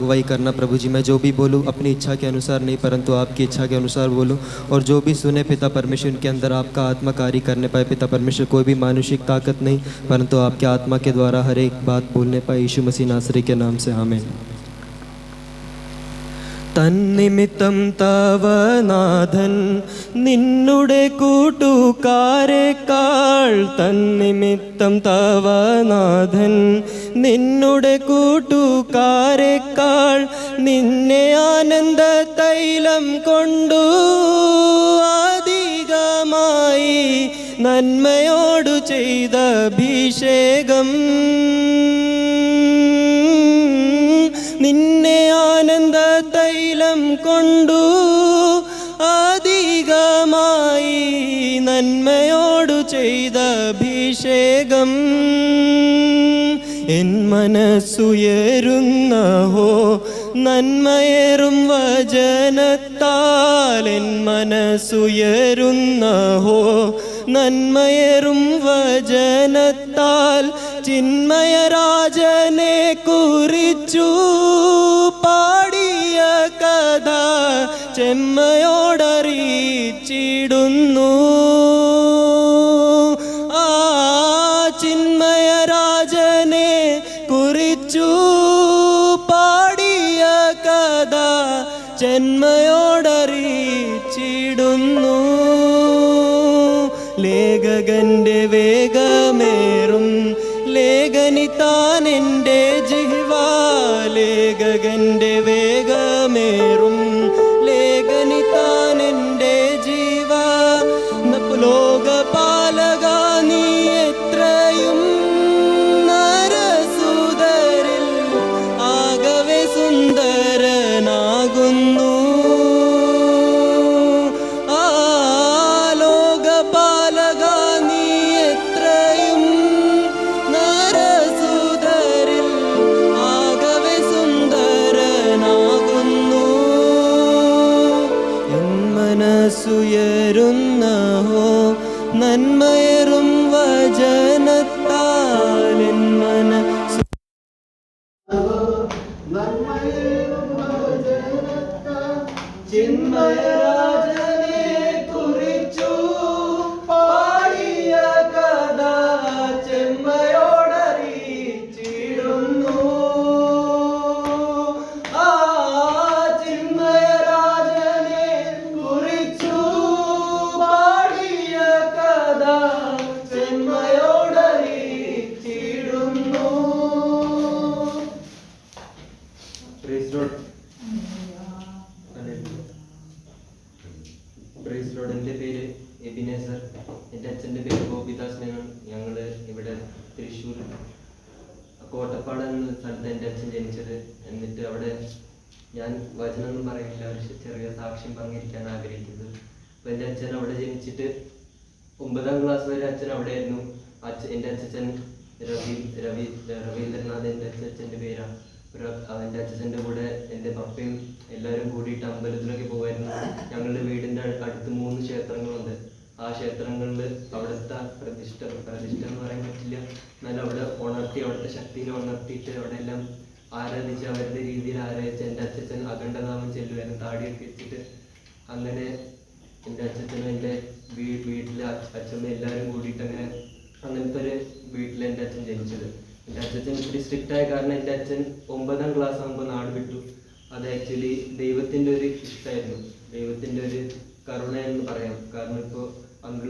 अगुवाई करना प्रभु जी, मैं जो भी बोलूँ अपनी इच्छा के अनुसार नहीं, परंतु आपकी इच्छा के अनुसार बोलूँ। और जो भी सुने पिता परमेश्वर, उनके अंदर आपका आत्मा कार्य करने पाए पिता परमेश्वर, कोई भी मानुषिक ताकत नहीं, परंतु आपके आत्मा के द्वारा हर एक बात बोलने पाए, यीशु मसीह नासरी के नाम से हमें തന്നിമിത്തം തവനാഥൻ നിന്നുടെ കൂട്ടുകാരെക്കാൾ തന്നിമിത്തം തവനാഥൻ നിന്നുടെ കൂട്ടുകാരെക്കാൾ നിന്നെ ആനന്ദ തൈലം കൊണ്ടു അധികമായി നന്മയോടു ചെയ്ത അഭിഷേകം. നിന്നെ ആനന്ദ തൈലം കൊണ്ടു അധികമായി നന്മയോടു ചെയ്ത അഭിഷേകം. എൻ മനസ്സുയരുന്ന ഹോ നന്മയേറും വചനത്താൽ എൻ മനസ്സുയരുന്ന ഹോ നന്മയേറും വചനത്താൽ ചിന്മയരാജനെ കുറിച്ചു പാടിയ കഥ ചെമ്മയോടറിയിച്ചിടുന്നു ആ ചിന്മയരാജനെ കുറിച്ചു പാടിയ കഥ ജന്മയോടറിയിച്ചിടുന്നു ഒമ്പതാം ക്ലാസ് വരെ അച്ഛൻ അവിടെയായിരുന്നു. അച്ഛൻ എന്റെ അച്ഛൻ രവി രവി രവീന്ദ്രനാഥ് എന്റെ അച്ഛന്റെ പേരാണ് ഒരു എന്റെ അച്ഛന്റെ കൂടെ എന്റെ പപ്പയും എല്ലാവരും കൂടിയിട്ട് അമ്പലത്തിലൊക്കെ പോകുമായിരുന്നു ഞങ്ങളുടെ വീടിന്റെ അട്- അടുത്ത് മൂന്ന് ക്ഷേത്രങ്ങളുണ്ട്. ആ ക്ഷേത്രങ്ങളിൽ അവിടുത്തെ പ്രതിഷ്ഠ പ്രതിഷ്ഠ എന്ന് പറയാൻ പറ്റില്ല. എന്നാലും അവിടെ ഉണർത്തി അവിടുത്തെ ശക്തിയിൽ ഉണർത്തിയിട്ട് അവിടെ എല്ലാം ആരാധിച്ച് അവരുടെ രീതിയിൽ ആരാധിച്ച് എന്റെ അച്ഛൻ അഖണ്ഡനാമം ചെല്ലുമായിരുന്നു താടിയൊക്കെ വെച്ചിട്ട് അങ്ങനെ എന്റെ അച്ഛനും എന്റെ വീട്ടിലെ അച്ഛ- അച്ഛനും എല്ലാവരും കൂടിയിട്ട് അങ്ങനെ അങ്ങനത്തെ ഒരു വീട്ടിൽ എന്റെ അച്ഛൻ ജനിച്ചത്. എന്റെ അച്ഛൻ ഇത്തിരി സ്ട്രിക്റ്റ് ആയ കാരണം എന്റെ അച്ഛൻ ഒമ്പതാം ക്ലാസ് ആകുമ്പോൾ നാട് വിട്ടു. അത് ആക്ച്വലി ദൈവത്തിന്റെ ഒരു ഇഷ്ടമായിരുന്നു. ദൈവത്തിന്റെ ഒരു കരുണ എന്ന് പറയാം. കാരണം ഇപ്പോൾ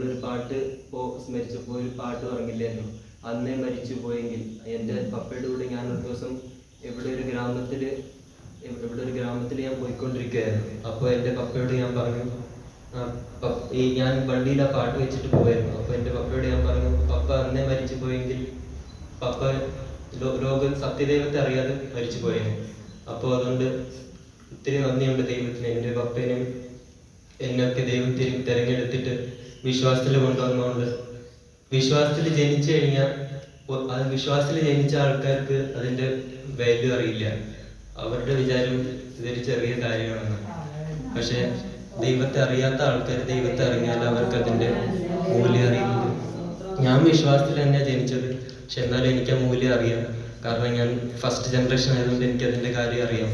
ഒരു പാട്ട് ഇപ്പോൾ സ്മരിച്ചപ്പോൾ ഒരു പാട്ട് പറഞ്ഞില്ലായിരുന്നു. അന്നേ മരിച്ചു പോയെങ്കിൽ എന്റെ പപ്പയുടെ കൂടെ ഞാൻ ഒരു ദിവസം എവിടെ ഒരു ഗ്രാമത്തിൽ എവിടെ ഒരു ഗ്രാമത്തിൽ ഞാൻ പോയിക്കൊണ്ടിരിക്കുകയായിരുന്നു. അപ്പോൾ എന്റെ പപ്പയോട് ഞാൻ പറഞ്ഞു ഈ ഞാൻ വണ്ടിയിൽ ആ പാട്ട് വെച്ചിട്ട് പോയായിരുന്നു അപ്പോൾ എന്റെ പപ്പയോട് ഞാൻ പറഞ്ഞു പപ്പ അന്നേ മരിച്ചു പോയെങ്കിൽ പപ്പ ലോകം സത്യദൈവത്തെ അറിയാതെ മരിച്ചു പോയേനെ അപ്പോൾ അതുകൊണ്ട് ഒത്തിരി നന്ദിയുണ്ട് ദൈവത്തിന്. എന്റെ പപ്പേനും എന്നൊക്കെ ദൈവം തിരി- തിരഞ്ഞെടുത്തിട്ട് വിശ്വാസത്തിൽ കൊണ്ടുവന്നുകൊണ്ട് വിശ്വാസത്തിൽ ജനിച്ചു കഴിഞ്ഞാൽ അത് വിശ്വാസത്തിൽ ജനിച്ച ആൾക്കാർക്ക് അതിന്റെ വാല്യൂ അറിയില്ല. അവരുടെ വിചാരം ഇതൊരു ചെറിയ കാര്യമാണെന്ന്. പക്ഷെ ദൈവത്തെ അറിയാത്ത ആൾക്കാർ ദൈവത്തെ അറിഞ്ഞാൽ അവർക്ക് അതിന്റെ മൂല്യം അറിയുന്നത്. ഞാൻ വിശ്വാസത്തിൽ തന്നെ ജനിച്ചത്. പക്ഷെ എന്നാലും എനിക്ക് ആ മൂല്യം അറിയാം. കാരണം ഞാൻ ഫസ്റ്റ് ജനറേഷൻ ആയതുകൊണ്ട് എനിക്ക് അതിന്റെ കാര്യം അറിയാം.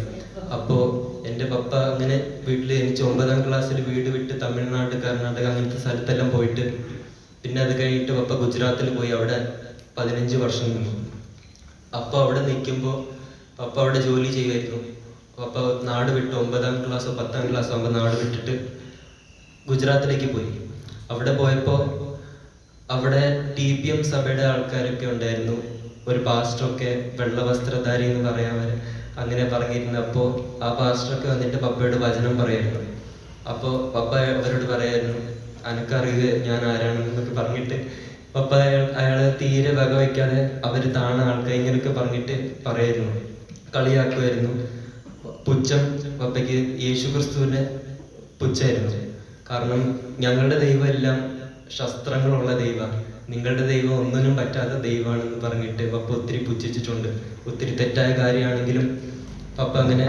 അപ്പോൾ എന്റെ പപ്പ അങ്ങനെ വീട്ടിൽ ജനിച്ച് ഒമ്പതാം ക്ലാസ്സിൽ വീട് വിട്ട് തമിഴ്നാട് കർണാടക അങ്ങനത്തെ സ്ഥലത്തെല്ലാം പോയിട്ട് പിന്നെ അത് കഴിഞ്ഞിട്ട് പപ്പ ഗുജറാത്തിൽ പോയി അവിടെ പതിനഞ്ച് വർഷം നിന്നു. അപ്പോൾ അവിടെ നിൽക്കുമ്പോൾ പപ്പ അവിടെ ജോലി ചെയ്യുമായിരുന്നു പപ്പ നാട് വിട്ട് ഒമ്പതാം ക്ലാസ്സോ പത്താം ക്ലാസ്സോ ആകുമ്പോൾ നാട് വിട്ടിട്ട് ഗുജറാത്തിലേക്ക് പോയി. അവിടെ പോയപ്പോൾ അവിടെ ടി പി എം സഭയുടെ ആൾക്കാരൊക്കെ ഉണ്ടായിരുന്നു. ഒരു പാസ്റ്ററൊക്കെ വെള്ള വസ്ത്രധാരി എന്ന് പറയാൻ അങ്ങനെ പറഞ്ഞിരുന്നു അപ്പോൾ ആ പാസ്റ്ററൊക്കെ വന്നിട്ട് പപ്പയോട് വചനം പറയായിരുന്നു. അപ്പോൾ പപ്പ അവരോട് പറയായിരുന്നു അനക്കറിയുക ഞാൻ ആരാണെന്നൊക്കെ പറഞ്ഞിട്ട് പപ്പ അയാൾ അയാളെ തീരെ വക വയ്ക്കാതെ അവർ താണ ആൾക്കാർ ഇങ്ങനെയൊക്കെ പറഞ്ഞിട്ട് പറയായിരുന്നു. കളിയാക്കുമായിരുന്നു. പുച്ഛം പപ്പയ്ക്ക് യേശു ക്രിസ്തുവിന്റെ പുച്ഛായിരുന്നു കാരണം ഞങ്ങളുടെ ദൈവം എല്ലാം ശസ്ത്രങ്ങളുള്ള ദൈവമാണ് നിങ്ങളുടെ ദൈവം ഒന്നിനും പറ്റാത്ത ദൈവമാണെന്ന് പറഞ്ഞിട്ട് പപ്പ ഒത്തിരി പുച്ഛിച്ചിട്ടുണ്ട്. ഒത്തിരി തെറ്റായ കാര്യമാണെങ്കിലും പപ്പ അങ്ങനെ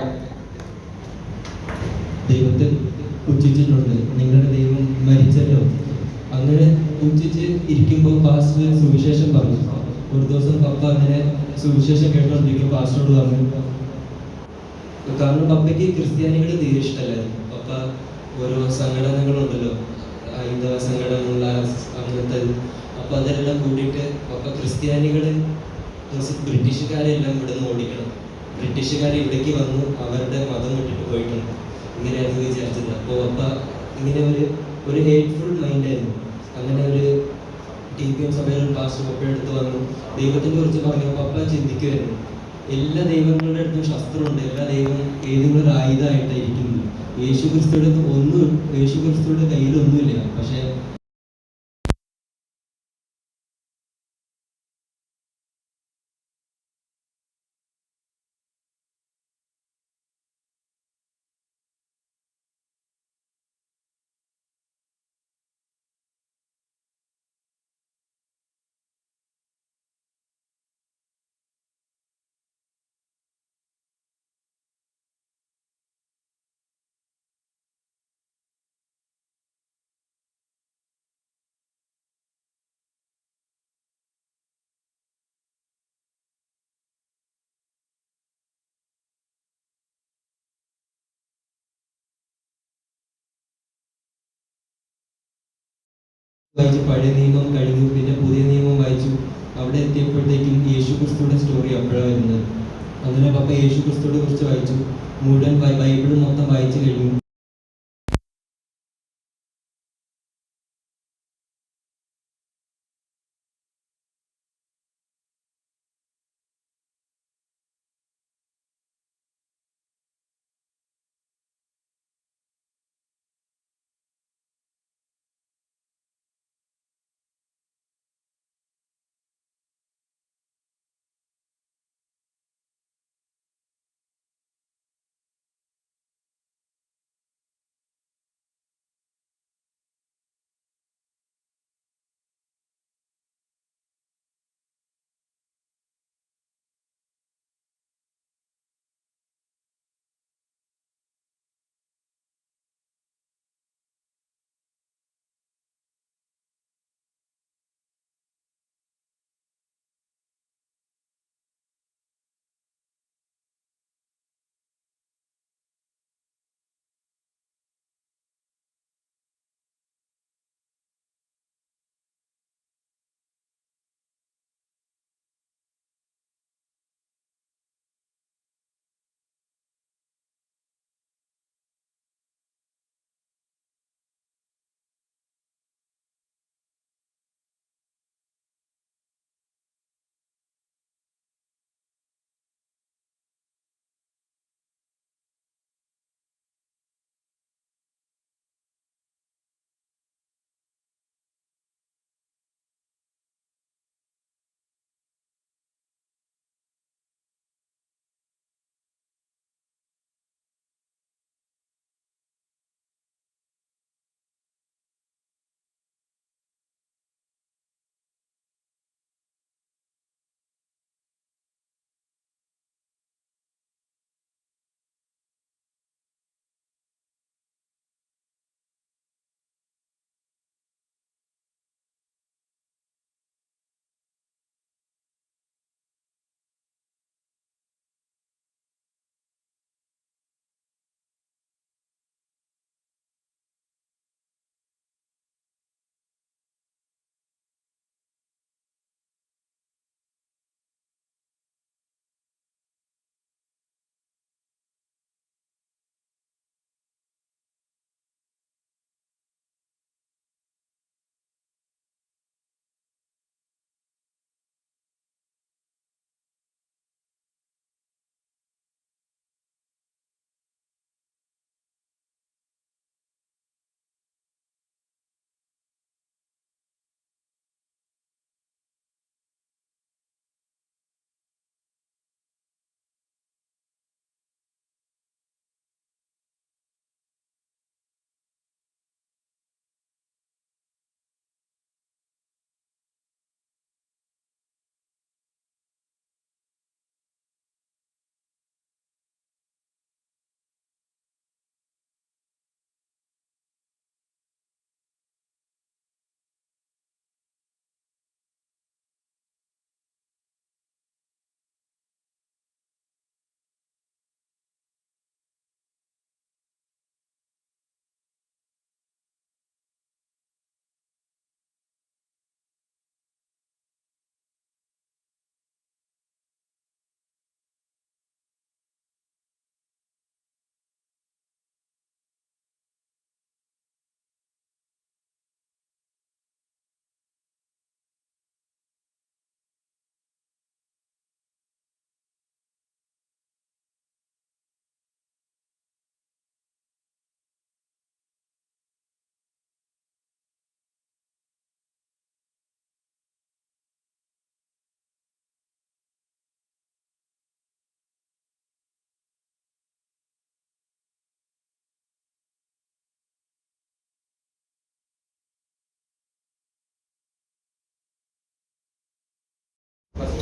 ദൈവത്തെ പുച്ഛിച്ചിട്ടുണ്ട്. നിങ്ങളുടെ ദൈവം മരിച്ചല്ലോ. അങ്ങനെ പുച്ഛിച്ച് ഇരിക്കുമ്പോൾ പാസ്റ്റർ സുവിശേഷം പറഞ്ഞു. ഒരു ദിവസം പപ്പ അങ്ങനെ സുവിശേഷം കേട്ടോണ്ടിരിക്കും പാസ്റ്ററോട് പറഞ്ഞു കാരണം പപ്പയ്ക്ക് ക്രിസ്ത്യാനികൾ തീരെ ഇഷ്ടമല്ലായിരുന്നു. പപ്പ ഓരോ സംഘടനകളുണ്ടല്ലോ ഹൈന്ദവ സംഘടനയുള്ള അങ്ങനത്തെ അപ്പൊ അതെല്ലാം കൂടിയിട്ട് പപ്പ ക്രിസ്ത്യാനികൾ ബ്രിട്ടീഷുകാരെ എല്ലാം ഇവിടെ നിന്ന് ഓടിക്കണം. ബ്രിട്ടീഷുകാർ ഇവിടേക്ക് വന്നു അവരുടെ മതം വിട്ടിട്ട് പോയിട്ടുണ്ട്. ഇങ്ങനെയായിരുന്നു വിചാരിച്ചത്. അപ്പോൾ പപ്പ ഇങ്ങനെ ഒരു ഒരു ഹേറ്റ്ഫുൾ മൈൻഡായിരുന്നു അങ്ങനെ ഒരു ടി പി എം സഭയിൽ ഒരു പപ്പയുടെ എടുത്ത് വന്നു ദൈവത്തിനെ കുറിച്ച് പറഞ്ഞു പപ്പ ചിന്തിക്കുമായിരുന്നു എല്ലാ ദൈവങ്ങളുടെ അടുത്തും ശസ്ത്രമുണ്ട്. എല്ലാ ദൈവവും ഏതെങ്കിലും ഒരു ആയുധമായിട്ടായിരിക്കുന്നത് യേശു ക്രിസ്തുവിടെ ഒന്നും യേശു ക്രിസ്തുവിടെ കയ്യിലൊന്നുമില്ല പക്ഷെ വായിച്ചു പഴയ നിയമം കഴിഞ്ഞു പിന്നെ പുതിയ നിയമം വായിച്ചു. അവിടെ എത്തിയപ്പോഴത്തേക്കും യേശു ക്രിസ്തുവിന്റെ സ്റ്റോറി അപ്പോഴാണ് വരുന്നത്. അങ്ങനെ പപ്പ യേശു ക്രിസ്തുവിനെ കുറിച്ച് വായിച്ചു. മുഴുവൻ ബൈബിൾ മൊത്തം വായിച്ചു കഴിഞ്ഞു.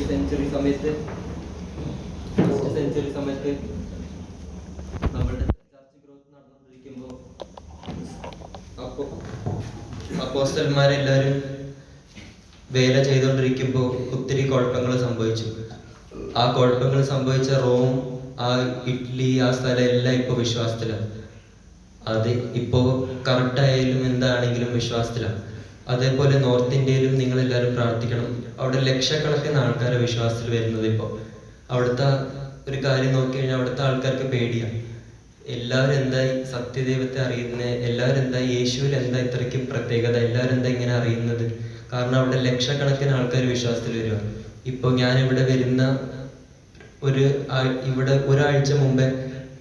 സെഞ്ചുറി സമയത്ത്. ഫസ്റ്റ് സെഞ്ചുറി സമയത്ത് നമ്മളുടെ ചർച്ച് ഗ്രോത്ത് നടന്നുകൊണ്ടിരിക്കുമ്പോൾ അപ്പോ അപ്പോസ്റ്റന്മാരെല്ലാവരും വേല ചെയ്തുകൊണ്ടിരിക്കുമ്പോൾ ഒത്തിരി കുഴപ്പങ്ങൾ സംഭവിച്ചു. ആ കുഴപ്പങ്ങൾ സംഭവിച്ച റോം ആ ഇറ്റലി ആ സ്ഥലം എല്ലാം ഇപ്പോൾ വിശ്വാസത്തിലാണ് അത് ഇപ്പോൾ കറക്റ്റ് ആയാലും എന്താണെങ്കിലും വിശ്വാസത്തിലാണ് അതേപോലെ നോർത്ത് ഇന്ത്യയിലും നിങ്ങൾ എല്ലാവരും പ്രാർത്ഥിക്കണം. അവിടെ ലക്ഷക്കണക്കിന് ആൾക്കാരെ വിശ്വാസത്തിൽ വരുന്നത് ഇപ്പോൾ അവിടുത്തെ ഒരു കാര്യം നോക്കി കഴിഞ്ഞാൽ അവിടുത്തെ ആൾക്കാർക്ക് പേടിയാണ് എല്ലാവരും എന്തായി സത്യദൈവത്തെ അറിയുന്നത് എല്ലാവരും എന്താ യേശുവിൽ എന്താ ഇത്രയ്ക്കും പ്രത്യേകത? എല്ലാവരും എന്താ ഇങ്ങനെ അറിയുന്നത്? കാരണം അവിടെ ലക്ഷക്കണക്കിന് ആൾക്കാർ വിശ്വാസത്തിൽ വരിക ഇപ്പോൾ ഞാൻ ഇവിടെ വരുന്ന ഒരു ഇവിടെ ഒരാഴ്ച മുമ്പേ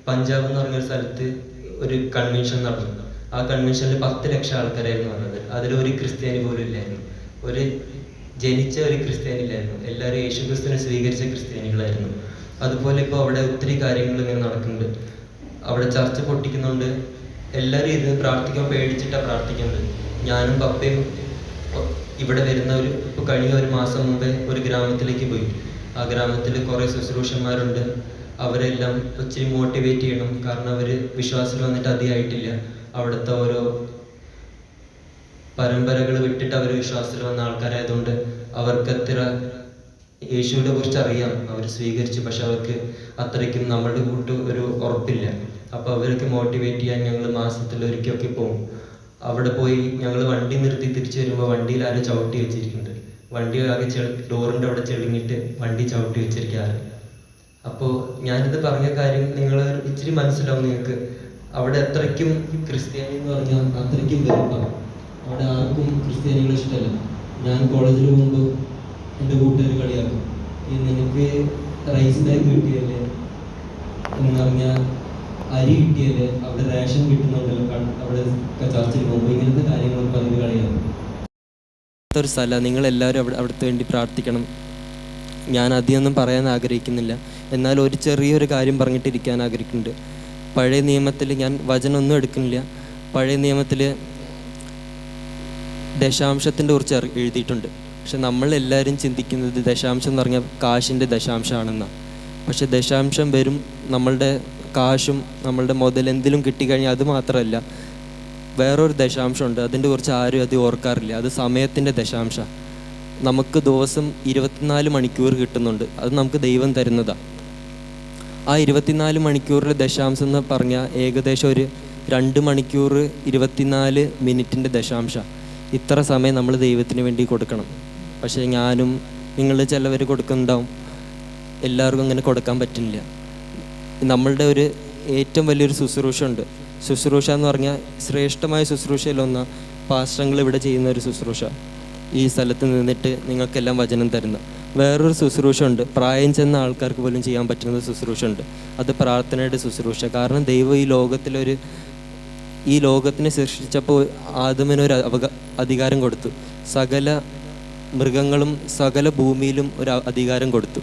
പഞ്ചാബ് എന്ന് പറഞ്ഞൊരു സ്ഥലത്ത് ഒരു കൺവെൻഷൻ നടന്നു. ആ കൺവെൻഷനിൽ പത്ത് ലക്ഷം ആൾക്കാരായിരുന്നു വന്നത്. അതിൽ ഒരു ക്രിസ്ത്യാനി പോലും ഇല്ലായിരുന്നു. ഒരു ജനിച്ച ഒരു ക്രിസ്ത്യാനി ഇല്ലായിരുന്നു. എല്ലാവരും യേശു ക്രിസ്തുവിനെ സ്വീകരിച്ച ക്രിസ്ത്യാനികളായിരുന്നു. അതുപോലെ ഇപ്പോൾ അവിടെ ഒത്തിരി കാര്യങ്ങൾ ഇങ്ങനെ നടക്കുന്നുണ്ട്. അവിടെ ചർച്ച പൊട്ടിക്കുന്നുണ്ട് എല്ലാവരും ഇരുന്ന് പ്രാർത്ഥിക്കാൻ പേടിച്ചിട്ടാണ് പ്രാർത്ഥിക്കുന്നത്. ഞാനും പപ്പയും ഇവിടെ വരുന്ന ഒരു ഇപ്പോൾ കഴിഞ്ഞ ഒരു മാസം മുമ്പേ ഒരു ഗ്രാമത്തിലേക്ക് പോയി. ആ ഗ്രാമത്തിൽ കുറേ ശുശ്രൂഷന്മാരുണ്ട്. അവരെല്ലാം ഒത്തിരി മോട്ടിവേറ്റ് ചെയ്യണം. കാരണം അവർ വിശ്വാസത്തിൽ വന്നിട്ട് അധികമായിട്ടില്ല അവിടുത്തെ ഓരോ പരമ്പരകൾ വിട്ടിട്ട് അവർ വിശ്വാസത്തിൽ വന്ന ആൾക്കാരായതുകൊണ്ട് അവർക്ക് അത്ര യേശുവിനെ കുറിച്ച് അറിയാം. അവർ സ്വീകരിച്ചു. പക്ഷെ അവർക്ക് അത്രയ്ക്കും നമ്മളുടെ കൂട്ട് ഒരു ഉറപ്പില്ല. അപ്പൊ അവർക്ക് മോട്ടിവേറ്റ് ചെയ്യാൻ ഞങ്ങൾ മാസത്തിൽ ഒരിക്കലൊക്കെ പോകും. അവിടെ പോയി ഞങ്ങൾ വണ്ടി നിർത്തി തിരിച്ചു വരുമ്പോൾ വണ്ടിയിൽ ആരും ചവിട്ടി വെച്ചിരിക്കുന്നുണ്ട്. വണ്ടി ആകെ ചെ ഡോറിന്റെ അവിടെ ചെളിഞ്ഞിട്ട് വണ്ടി ചവിട്ടി വെച്ചിരിക്കാറ്. അപ്പോൾ ഞാനിത് പറഞ്ഞ കാര്യം നിങ്ങൾ ഇച്ചിരി മനസ്സിലാവും നിങ്ങൾക്ക്. അവിടെ അത്രയ്ക്കും ക്രിസ്ത്യാനി എന്ന് പറഞ്ഞാൽ അത്രയ്ക്കും വെറുപ്പാണ്. അവിടെ ആർക്കും ക്രിസ്ത്യാനികളെ ഇഷ്ടമല്ല. ഞാൻ കോളേജിൽ പോകുമ്പോൾ എന്റെ കൂട്ടുകാർ കളിയാക്കും. ഈ നിനക്ക് റൈസ് ബാഗ് കിട്ടിയല്ലേ? എന്ന് പറഞ്ഞാൽ അരി കിട്ടിയല്ലേ? അവിടെ റേഷൻ കിട്ടുന്നുണ്ടല്ലോ അവിടെ ചർച്ചിൽ പോകുമ്പോൾ ഇങ്ങനത്തെ കാര്യങ്ങളൊക്കെ പറഞ്ഞ് കളിയാക്കും. ഒരു സ്ഥലമാണ് നിങ്ങളെല്ലാവരും അവിടെ അവിടുത്തെ വേണ്ടി പ്രാർത്ഥിക്കണം. ഞാൻ അധികമൊന്നും പറയാൻ ആഗ്രഹിക്കുന്നില്ല. എന്നാൽ ഒരു ചെറിയൊരു കാര്യം പറഞ്ഞിട്ടിരിക്കാൻ ആഗ്രഹിക്കുന്നുണ്ട്. പഴയ നിയമത്തിൽ ഞാൻ വചനമൊന്നും എടുക്കുന്നില്ല. പഴയ നിയമത്തിൽ ദശാംശത്തിന്റെ കുറിച്ച് എഴുതിയിട്ടുണ്ട്. പക്ഷെ നമ്മൾ നമ്മളെല്ലാവരും ചിന്തിക്കുന്നത് ദശാംശം എന്ന് പറഞ്ഞാൽ കാശിന്റെ ദശാംശമാണെന്നാണ് പക്ഷെ ദശാംശം വരും നമ്മളുടെ കാശും നമ്മളുടെ മുതൽ എന്തിലും കിട്ടിക്കഴിഞ്ഞാൽ അത് മാത്രമല്ല വേറൊരു ദശാംശമുണ്ട്. അതിന്റെ കുറിച്ച് ആരും അത് ഓർക്കാറില്ല. അത് സമയത്തിന്റെ ദശാംശ നമുക്ക് ദിവസം ഇരുപത്തിനാല് മണിക്കൂർ കിട്ടുന്നുണ്ട്. അത് നമുക്ക് ദൈവം തരുന്നതാണ് ആ ഇരുപത്തിനാല് മണിക്കൂറിൽ ദശാംശം എന്ന് പറഞ്ഞാൽ ഏകദേശം ഒരു രണ്ട് മണിക്കൂർ ഇരുപത്തിനാല് മിനിറ്റിന്റെ ദശാംശ. ഇത്ര സമയം നമ്മൾ ദൈവത്തിന് വേണ്ടി കൊടുക്കണം. പക്ഷേ ഞാനും നിങ്ങൾ ചിലവർ കൊടുക്കുന്നുണ്ടാവും. എല്ലാവർക്കും അങ്ങനെ കൊടുക്കാൻ പറ്റില്ല നമ്മളുടെ ഒരു ഏറ്റവും വലിയൊരു ശുശ്രൂഷ ഉണ്ട്. ശുശ്രൂഷ എന്ന് പറഞ്ഞാൽ ശ്രേഷ്ഠമായ ശുശ്രൂഷയിലൊന്ന പാസ്റ്റങ്ങൾ ഇവിടെ ചെയ്യുന്ന ഒരു ശുശ്രൂഷ. ഈ സ്ഥലത്ത് നിന്നിട്ട് നിങ്ങൾക്കെല്ലാം വചനം തരുന്ന. വേറൊരു ശുശ്രൂഷ ഉണ്ട്. പ്രായം ചെന്ന ആൾക്കാർക്ക് പോലും ചെയ്യാൻ പറ്റുന്ന ശുശ്രൂഷ ഉണ്ട്. അത് പ്രാർത്ഥനയുടെ ശുശ്രൂഷ. കാരണം ദൈവം ഈ ലോകത്തിലൊരു ഈ ലോകത്തിനെ സൃഷ്ടിച്ചപ്പോൾ ആദമിനൊരു അവക അധികാരം കൊടുത്തു. സകല മൃഗങ്ങളും സകല ഭൂമിയിലും ഒരു അധികാരം കൊടുത്തു.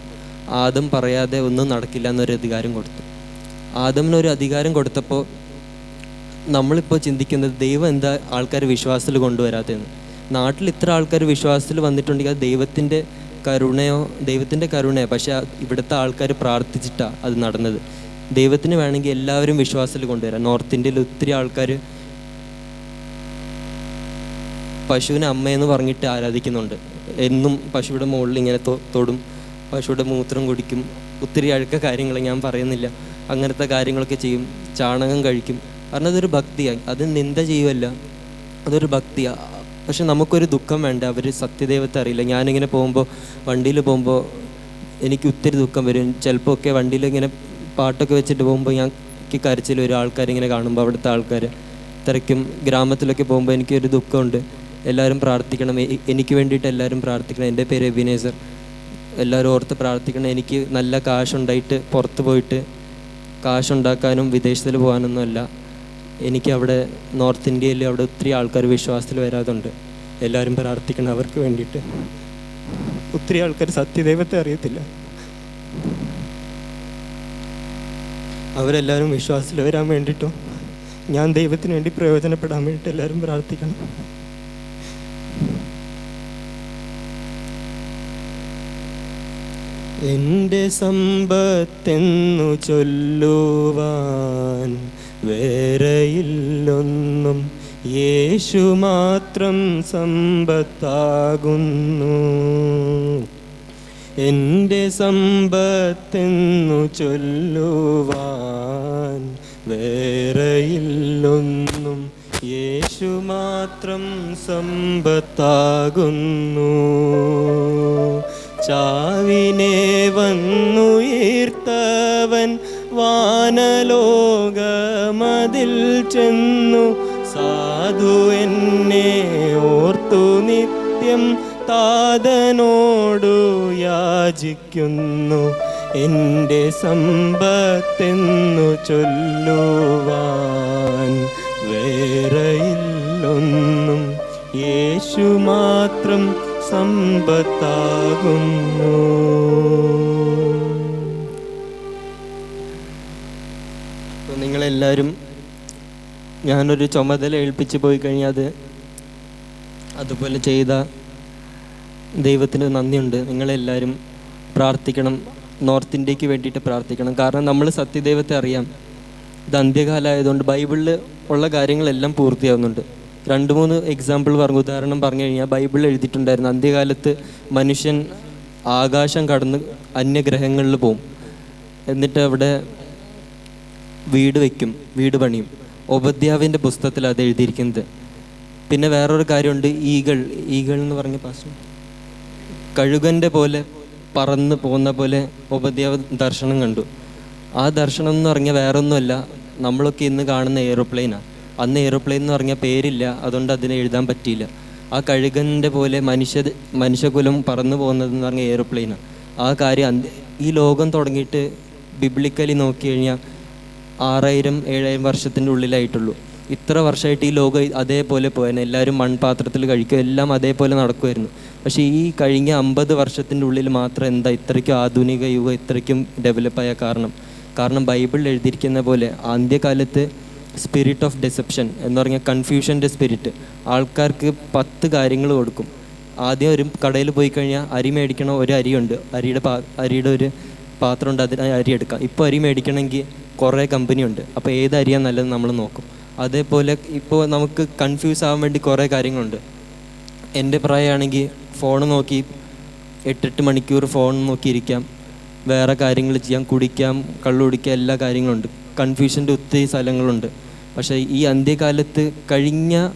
ആദം പറയാതെ ഒന്നും നടക്കില്ല എന്നൊരു അധികാരം കൊടുത്തു. ആദമിനൊരു അധികാരം കൊടുത്തപ്പോൾ നമ്മളിപ്പോൾ ചിന്തിക്കുന്നത് ദൈവം എന്താ ആൾക്കാർ വിശ്വാസത്തിൽ കൊണ്ടുവരാത്തതെന്ന്. നാട്ടിൽ ഇത്ര ആൾക്കാർ വിശ്വാസത്തിൽ വന്നിട്ടുണ്ടെങ്കിൽ അത് ദൈവത്തിന്റെ കരുണയോ ദൈവത്തിന്റെ കരുണയോ പക്ഷേ ഇവിടുത്തെ ആൾക്കാർ പ്രാർത്ഥിച്ചിട്ടാണ് അത് നടന്നത്. ദൈവത്തിന് വേണമെങ്കിൽ എല്ലാവരും വിശ്വാസത്തിൽ കൊണ്ടുവരാം. നോർത്ത് ഇന്ത്യയിൽ ഒത്തിരി ആൾക്കാർ പശുവിനെ അമ്മയെന്ന് പറഞ്ഞിട്ട് ആരാധിക്കുന്നുണ്ട്. എന്നും പശുവിടെ മുകളിൽ ഇങ്ങനെ തൊടും. പശുവിടെ മൂത്രം കുടിക്കും. ഒത്തിരി അഴുക്ക കാര്യങ്ങൾ ഞാൻ പറയുന്നില്ല. അങ്ങനത്തെ കാര്യങ്ങളൊക്കെ ചെയ്യും. ചാണകം കഴിക്കും. കാരണം അതൊരു ഭക്തിയാണ് അത് നിന്ദ ചെയ്യുമല്ല അതൊരു ഭക്തിയാണ് പക്ഷെ നമുക്കൊരു ദുഃഖം വേണ്ട. അവർ സത്യദൈവത്തെ അറിയില്ല. ഞാനിങ്ങനെ പോകുമ്പോൾ വണ്ടിയിൽ പോകുമ്പോൾ എനിക്ക് ഒത്തിരി ദുഃഖം വരും. ചിലപ്പോൾ ഒക്കെ വണ്ടിയിൽ ഇങ്ങനെ പാട്ടൊക്കെ വെച്ചിട്ട് പോകുമ്പോൾ ഞാൻ കരച്ചിൽ ഒരു ആൾക്കാരിങ്ങനെ കാണുമ്പോൾ അവിടുത്തെ ആൾക്കാർ ഇത്രയ്ക്കും ഗ്രാമത്തിലൊക്കെ പോകുമ്പോൾ എനിക്കൊരു ദുഃഖമുണ്ട്. എല്ലാവരും പ്രാർത്ഥിക്കണം. എനിക്ക് വേണ്ടിയിട്ട് എല്ലാവരും പ്രാർത്ഥിക്കണം. എന്റെ പേര് എബിനേസർ. എല്ലാവരും ഓർത്ത് പ്രാർത്ഥിക്കണം. എനിക്ക് നല്ല കാശുണ്ടായിട്ട് പുറത്ത് പോയിട്ട് കാശുണ്ടാക്കാനും വിദേശത്തിൽ പോകാനൊന്നും അല്ല എനിക്ക് അവിടെ നോർത്ത് ഇന്ത്യയിൽ അവിടെ ഒത്തിരി ആൾക്കാർ വിശ്വാസത്തിൽ വരാതുണ്ട് എല്ലാവരും പ്രാർത്ഥിക്കണം അവർക്ക് വേണ്ടിയിട്ട്. ഒത്തിരി ആൾക്കാർ സത്യദൈവത്തെ അറിയത്തില്ല. അവരെല്ലാവരും വിശ്വാസത്തിൽ വരാൻ വേണ്ടിയിട്ടും ഞാൻ ദൈവത്തിന് വേണ്ടി പ്രയോജനപ്പെടാൻ വേണ്ടിയിട്ട് എല്ലാവരും പ്രാർത്ഥിക്കണം. എന്റെ സമ്പത്തെന്നു ചൊല്ലുവാൻ വേറെയില്ലൊന്നും യേശു മാത്രം സമ്പത്താകുന്നു. എന്റെ സമ്പത്തെന്നു ചൊല്ലുവാൻ വേറെയില്ലൊന്നും യേശു മാത്രം സമ്പത്താകുന്നു. ചാവിനെ ചെന്നു സാധു എന്നെ ഓർത്തു നിത്യം താതനോടു യാചിക്കുന്നു. എന്റെ സമ്പത്തെന്നു ചൊല്ലുവാൻ വേറെയില്ലൊന്നും യേശു മാത്രം സമ്പത്താകുന്നു. നിങ്ങളെല്ലാവരും ഞാനൊരു ചുമതല ഏൽപ്പിച്ച് പോയി കഴിഞ്ഞാൽ അത് അതുപോലെ ചെയ്ത ദൈവത്തിന് നന്ദിയുണ്ട്. നിങ്ങളെല്ലാവരും പ്രാർത്ഥിക്കണം. നോർത്ത് ഇന്ത്യയ്ക്ക് വേണ്ടിയിട്ട് പ്രാർത്ഥിക്കണം. കാരണം നമ്മൾ സത്യദൈവത്തെ അറിയാം. ഇത് അന്ത്യകാലമായതുകൊണ്ട് ബൈബിളിൽ ഉള്ള കാര്യങ്ങളെല്ലാം പൂർത്തിയാവുന്നുണ്ട്. രണ്ട് മൂന്ന് എക്സാമ്പിൾ പറഞ്ഞു ഉദാഹരണം പറഞ്ഞു കഴിഞ്ഞാൽ ബൈബിളിൽ എഴുതിയിട്ടുണ്ടായിരുന്നു. അന്ത്യകാലത്ത് മനുഷ്യൻ ആകാശം കടന്ന് അന്യഗ്രഹങ്ങളിൽ പോവും. എന്നിട്ട് അവിടെ വീട് വയ്ക്കും വീട് പണിയും. ഉപദ്യാവിന്റെ പുസ്തകത്തിൽ അത് എഴുതിയിരിക്കുന്നത്. പിന്നെ വേറൊരു കാര്യമുണ്ട് ഈഗൾ. ഈകൾ എന്ന് പറഞ്ഞ പാസ് കഴുകന്റെ പോലെ പറന്ന് പോകുന്ന പോലെ ഉപദ്യാവ് ദർശനം കണ്ടു. ആ ദർശനം എന്ന് പറഞ്ഞാൽ വേറൊന്നുമല്ല നമ്മളൊക്കെ ഇന്ന് കാണുന്ന എയ്റോപ്ലെയിനാണ് അന്ന് എയ്റോപ്ലെയിൻ എന്ന് പറഞ്ഞാൽ പേരില്ല അതുകൊണ്ട് അതിനെ എഴുതാൻ പറ്റിയില്ല. ആ കഴുകന്റെ പോലെ മനുഷ്യ മനുഷ്യകുലം പറന്നു പോകുന്നതെന്ന് പറഞ്ഞാൽ എയ്റോപ്ലെയിനാണ് ആ. കാര്യം ഈ ലോകം തുടങ്ങിയിട്ട് ബിബ്ലിക്കലി നോക്കി കഴിഞ്ഞാൽ ആറായിരം ഏഴായിരം വർഷത്തിന്റെ ഉള്ളിലായിട്ടുള്ളൂ. ഇത്ര വർഷമായിട്ട് ഈ ലോകം അതേപോലെ പോയാൽ എല്ലാവരും മൺപാത്രത്തിൽ കഴിക്കുക എല്ലാം അതേപോലെ നടക്കുമായിരുന്നു പക്ഷേ ഈ കഴിഞ്ഞ അമ്പത് വർഷത്തിന്റെ ഉള്ളിൽ മാത്രം എന്താ ഇത്രയ്ക്കും ആധുനിക യുഗം ഇത്രയ്ക്കും ഡെവലപ്പായ കാരണം? കാരണം ബൈബിളിൽ എഴുതിയിരിക്കുന്ന പോലെ ആദ്യകാലത്ത് സ്പിരിറ്റ് ഓഫ് ഡെസെപ്ഷൻ എന്ന് പറഞ്ഞാൽ കൺഫ്യൂഷന്റെ സ്പിരിറ്റ് ആൾക്കാർക്ക് പത്ത് കാര്യങ്ങൾ കൊടുക്കും. ആദ്യം ഒരു കടയിൽ പോയി കഴിഞ്ഞാൽ അരി മേടിക്കണ ഒരു അരിയുണ്ട്. അരിയുടെ പാ അരിയുടെ ഒരു പാത്രമുണ്ട്. അതിന് അരി എടുക്കാം. ഇപ്പോൾ അരി മേടിക്കണമെങ്കിൽ കുറേ കമ്പനി ഉണ്ട് അപ്പോൾ ഏത് അരിയാണ് നല്ലത് നമ്മൾ നോക്കും. അതേപോലെ ഇപ്പോൾ നമുക്ക് കൺഫ്യൂസ് ആവാൻ വേണ്ടി കുറേ കാര്യങ്ങളുണ്ട്. എന്റെ പ്രായമാണെങ്കിൽ ഫോൺ നോക്കി എട്ടെട്ട് മണിക്കൂർ ഫോൺ നോക്കിയിരിക്കാം. വേറെ കാര്യങ്ങൾ ചെയ്യാം. കുടിക്കാം കള്ളു കുടിക്കാം എല്ലാ കാര്യങ്ങളുണ്ട്. കൺഫ്യൂഷന്റെ ഒത്തിരി സ്ഥലങ്ങളുണ്ട്. പക്ഷേ ഈ അന്ത്യകാലത്ത് കഴിഞ്ഞ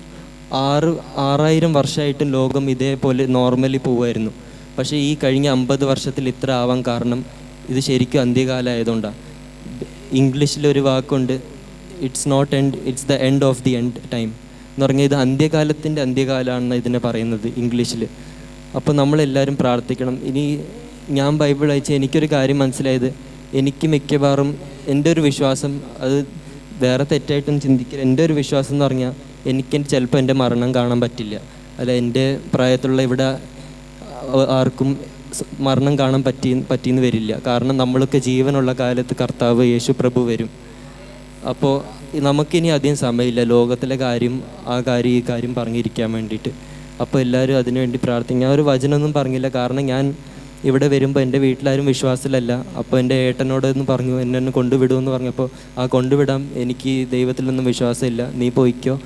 ആറ് ആറായിരം വർഷമായിട്ടും ലോകം ഇതേപോലെ നോർമലി പോവുമായിരുന്നു. പക്ഷേ ഈ കഴിഞ്ഞ അമ്പത് വർഷത്തിൽ ഇത്ര ആവാൻ കാരണം ഇത് ശരിക്കും അന്ത്യകാലമായതുകൊണ്ടാണ്. ഇംഗ്ലീഷിലൊരു വാക്കുണ്ട് it's not end it's the end of the end time എന്ന് പറഞ്ഞാൽ ഇത് അന്ത്യകാലത്തിന്റെ അന്ത്യകാലമാണെന്ന് ഇതിനെ പറയുന്നത് ഇംഗ്ലീഷിൽ അപ്പോൾ നമ്മളെല്ലാവരും പ്രാർത്ഥിക്കണം. ഇനി ഞാൻ ബൈബിൾ അയച്ച് എനിക്കൊരു കാര്യം മനസ്സിലായത് എനിക്ക് മിക്കവാറും എന്റെ ഒരു വിശ്വാസം അത് വേറെ തെറ്റായിട്ടൊന്നും ചിന്തിക്കില്ല എന്റെ ഒരു വിശ്വാസം എന്ന് പറഞ്ഞാൽ എനിക്ക് ചിലപ്പോൾ എന്റെ മരണം കാണാൻ പറ്റില്ല. അല്ല എന്റെ പ്രായത്തിലുള്ള ഇവിടെ ആർക്കും മരണം കാണാൻ പറ്റി പറ്റിയെന്ന് വരില്ല. കാരണം നമ്മളൊക്കെ ജീവനുള്ള കാലത്ത് കർത്താവ് യേശു പ്രഭു വരും. അപ്പോൾ നമുക്കിനി അധികം സമയമില്ല. ലോകത്തിലെ കാര്യം ആ കാര്യം ഈ കാര്യം പറഞ്ഞിരിക്കാൻ വേണ്ടിയിട്ട്. അപ്പോൾ എല്ലാവരും അതിനുവേണ്ടി പ്രാർത്ഥിക്കും. ഞാൻ ഒരു വചനമൊന്നും പറഞ്ഞില്ല. കാരണം ഞാൻ ഇവിടെ വരുമ്പോൾ എന്റെ വീട്ടിലാരും വിശ്വാസത്തിലല്ല അപ്പോൾ എന്റെ ഏട്ടനോട് എന്ന് പറഞ്ഞു എന്നെ ഒന്ന് കൊണ്ടുവിടുമെന്ന് പറഞ്ഞപ്പോൾ ആ കൊണ്ടുവിടാം. എനിക്ക് ദൈവത്തിലൊന്നും വിശ്വാസമില്ല. നീ പോയിക്കോ.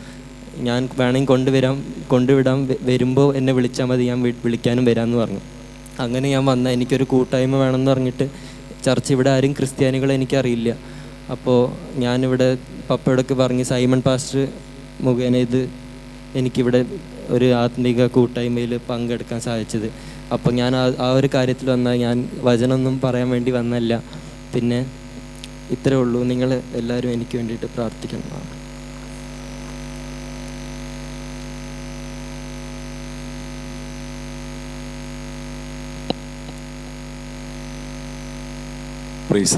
ഞാൻ വേണമെങ്കിൽ കൊണ്ടുവരാം. കൊണ്ടുവിടാം. വരുമ്പോൾ എന്നെ വിളിച്ചാൽ മതി. ഞാൻ വിളിക്കാനും വരാമെന്ന് പറഞ്ഞു. അങ്ങനെ ഞാൻ വന്ന എനിക്കൊരു കൂട്ടായ്മ വേണമെന്ന് പറഞ്ഞിട്ട് ചർച്ച ഇവിടെ ആരും ക്രിസ്ത്യാനികളെ എനിക്കറിയില്ല. അപ്പോൾ ഞാനിവിടെ പപ്പയോടൊക്കെ പറഞ്ഞ് സൈമൺ പാസ്റ്റർ മുഖേന ഇത് എനിക്കിവിടെ ഒരു ആത്മീക കൂട്ടായ്മയിൽ പങ്കെടുക്കാൻ സാധിച്ചത്. അപ്പോൾ ഞാൻ ആ ഒരു കാര്യത്തിൽ വന്നാൽ ഞാൻ വചനമൊന്നും പറയാൻ വേണ്ടി വന്നല്ല. പിന്നെ ഇത്രേ ഉള്ളൂ. നിങ്ങൾ എല്ലാവരും എനിക്ക് വേണ്ടിയിട്ട് പ്രാർത്ഥിക്കണം പ്രൈസ്